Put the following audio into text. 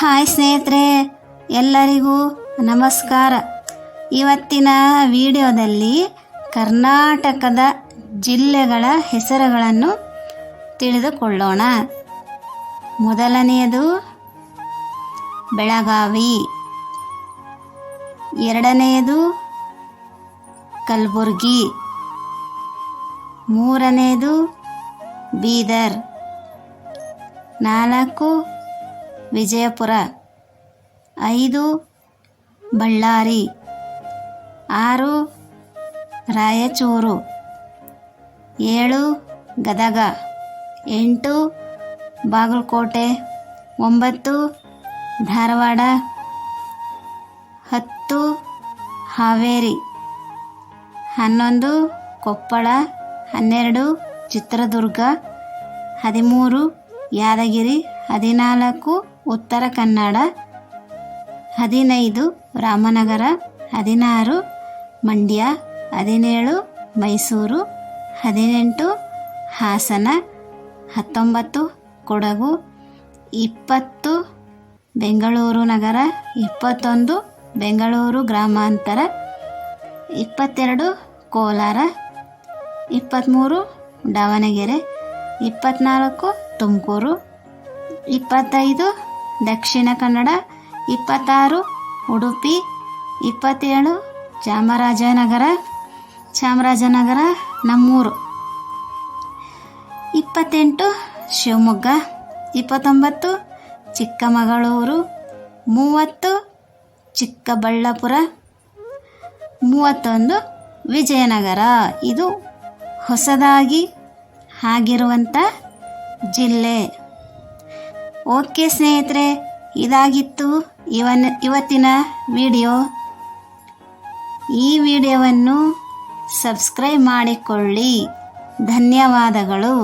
Hi ಸ್ನೇಹಿತರೆ, ಎಲ್ಲರಿಗೂ ನಮಸ್ಕಾರ. ಇವತ್ತಿನ ವಿಡಿಯೋದಲ್ಲಿ ಕರ್ನಾಟಕದ ಜಿಲ್ಲೆಗಳ ಹೆಸರುಗಳನ್ನು ತಿಳಿದುಕೊಳ್ಳೋಣ. ಮೊದಲನೆಯದು ಬೆಳಗಾವಿ. ಎರಡನೆಯದು ಕಲಬುರ್ಗಿ. ಮೂರನೆಯದು ಬೀದರ್. ನಾಲ್ಕು ವಿಜಯಪುರ. ಐದು, ಬಳ್ಳಾರಿ. ಆರು, ರಾಯಚೂರು. ಏಳು, ಗದಗ. ಎಂಟು, ಬಾಗಲಕೋಟೆ. ಒಂಬತ್ತು, ಧಾರವಾಡ. ಹತ್ತು, ಹಾವೇರಿ. ಹನ್ನೊಂದು, ಕೊಪ್ಪಳ. ಹನ್ನೆರಡು, ಚಿತ್ರದುರ್ಗ. ಹದಿಮೂರು, ಯಾದಗಿರಿ. ಹದಿನಾಲ್ಕು ಉತ್ತರ ಕನ್ನಡ, ಹದಿನೈದು ರಾಮನಗರ, ಹದಿನಾರು ಮಂಡ್ಯ, ಹದಿನೇಳು ಮೈಸೂರು, ಹದಿನೆಂಟು ಹಾಸನ, ಹತ್ತೊಂಬತ್ತು ಕೊಡಗು, ಇಪ್ಪತ್ತು ಬೆಂಗಳೂರು ನಗರ, ಇಪ್ಪತ್ತೊಂದು ಬೆಂಗಳೂರು ಗ್ರಾಮಾಂತರ, ಇಪ್ಪತ್ತೆರಡು ಕೋಲಾರ, ಇಪ್ಪತ್ತ್ಮೂರು ದಾವಣಗೆರೆ ಇಪ್ಪತ್ತ್ನಾಲ್ಕು ತುಮಕೂರು, ಇಪ್ಪತ್ತೈದು ದಕ್ಷಿಣ ಕನ್ನಡ, ಇಪ್ಪತ್ತಾರು, ಉಡುಪಿ, ಇಪ್ಪತ್ತೇಳು, ಚಾಮರಾಜನಗರ ಚಾಮರಾಜನಗರ ನಮ್ಮೂರು. ಇಪ್ಪತ್ತೆಂಟು, ಶಿವಮೊಗ್ಗ. ಇಪ್ಪತ್ತೊಂಬತ್ತು, ಚಿಕ್ಕಮಗಳೂರು. ಮೂವತ್ತು, ಚಿಕ್ಕಬಳ್ಳಾಪುರ. ಮೂವತ್ತೊಂದು, ವಿಜಯನಗರ. ಇದು ಹೊಸದಾಗಿ ಆಗಿರುವಂಥ ಜಿಲ್ಲೆ. ಓಕೆ ಸ್ನೇಹಿತರೆ ಇದಾಗಿತ್ತು ಇವನ್ ಇವತ್ತಿನ ವಿಡಿಯೋ. ಈ ವಿಡಿಯೋವನ್ನು ಸಬ್ಸ್ಕ್ರೈಬ್ ಮಾಡಿಕೊಳ್ಳಿ. ಧನ್ಯವಾದಗಳು.